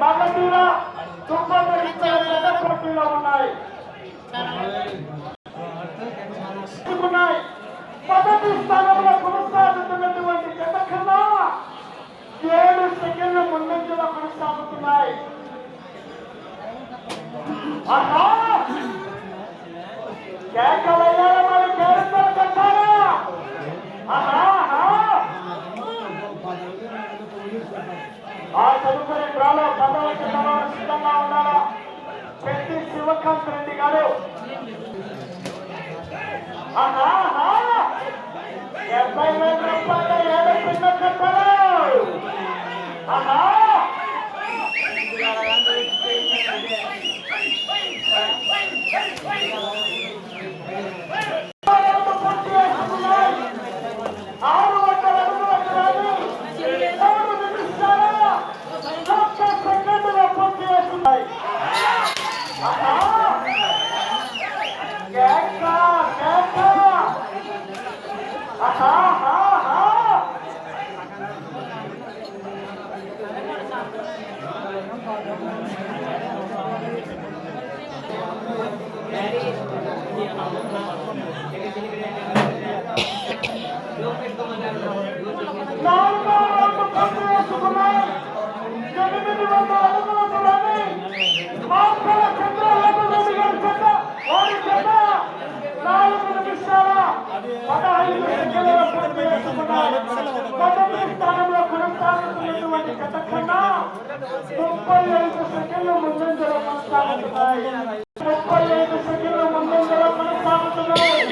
మగ తీరా తుప్ప ఇచ్చారు ఎక్కడ పిల్లలు ఉన్నాయి ఆ తదుపరి గ్రామ సభలకు సిద్ధంగా ఉండాలా పెద్ద శివకాంత్ రెడ్డి గారు ఆహా స్థానంలో ముప్పై ఐదు సెకండ్ల ముందంజల కొనసాగుతున్నాయి ముప్పై ఐదు సెకండ్ల కొనసాగుతున్నాయి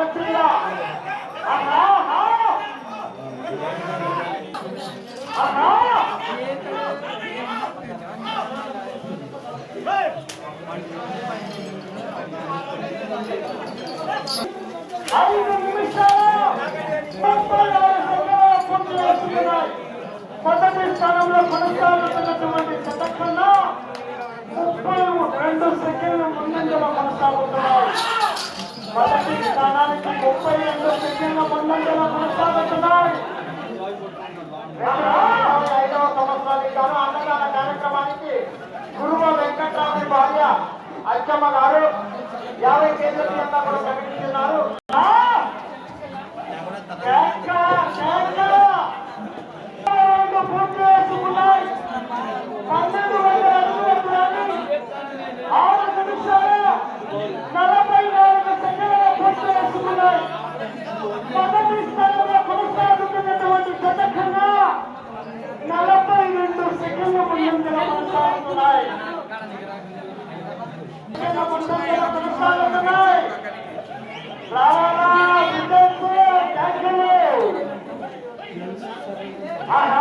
부탁드립니다. 아하! 아하! 아이고 미미싸라! 빡빡 나와서 나 뻔들었습니다. 바닥에 사람을 보는 사람을 생각하면 tengo por Ah,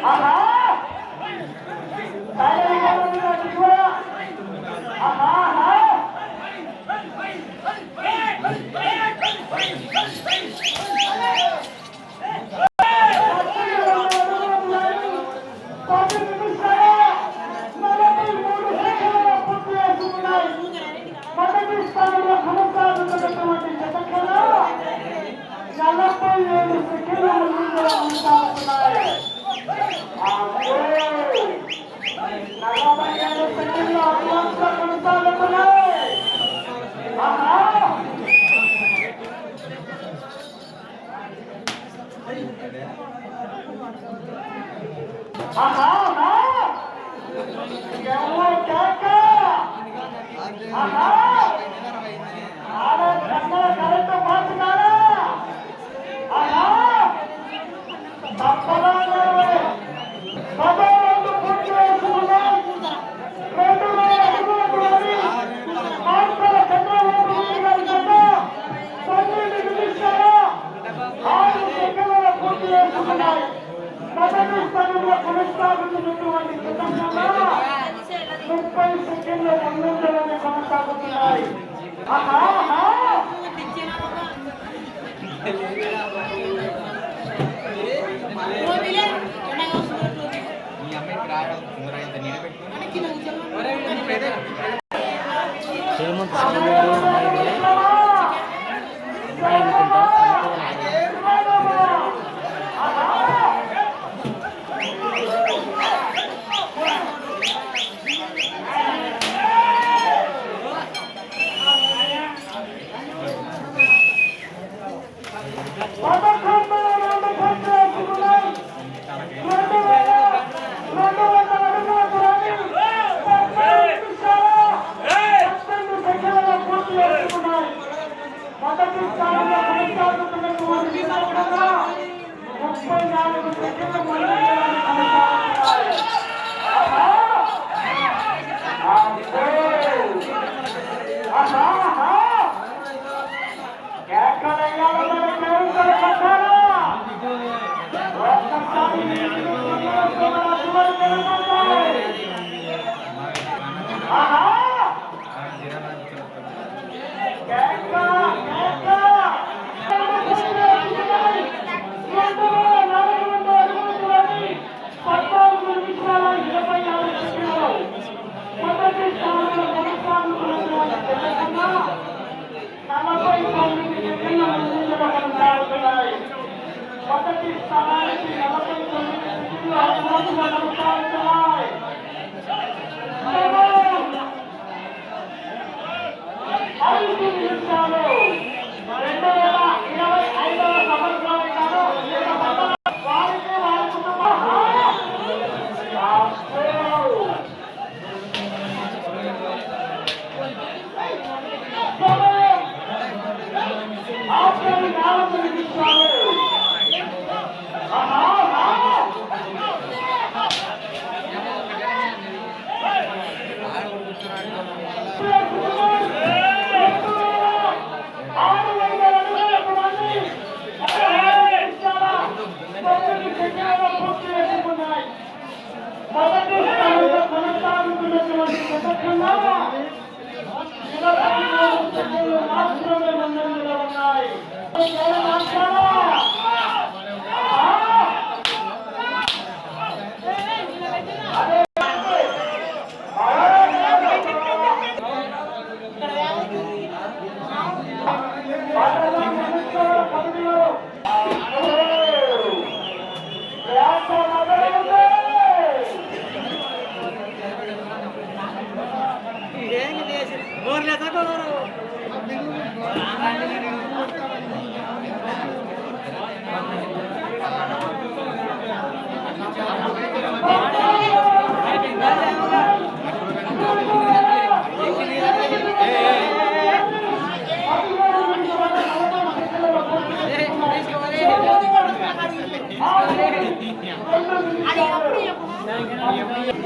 Uh-huh. Mas eu não estou no meu começo, estava no meu começo, ముప్పై సెకండ్ల ముందంజలోనే కొనసాగుతున్నాయి. Srimanth Bye. How are you doing? Thank you.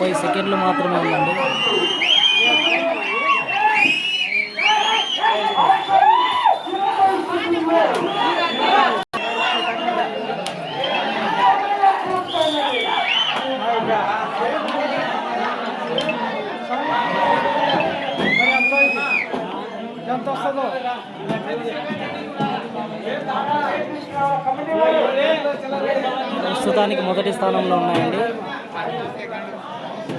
ముప్పై సెకండ్లు మాత్రమే ఉందండి. ప్రస్తుతానికి మొదటి స్థానంలో ఉన్నాయండి. Go!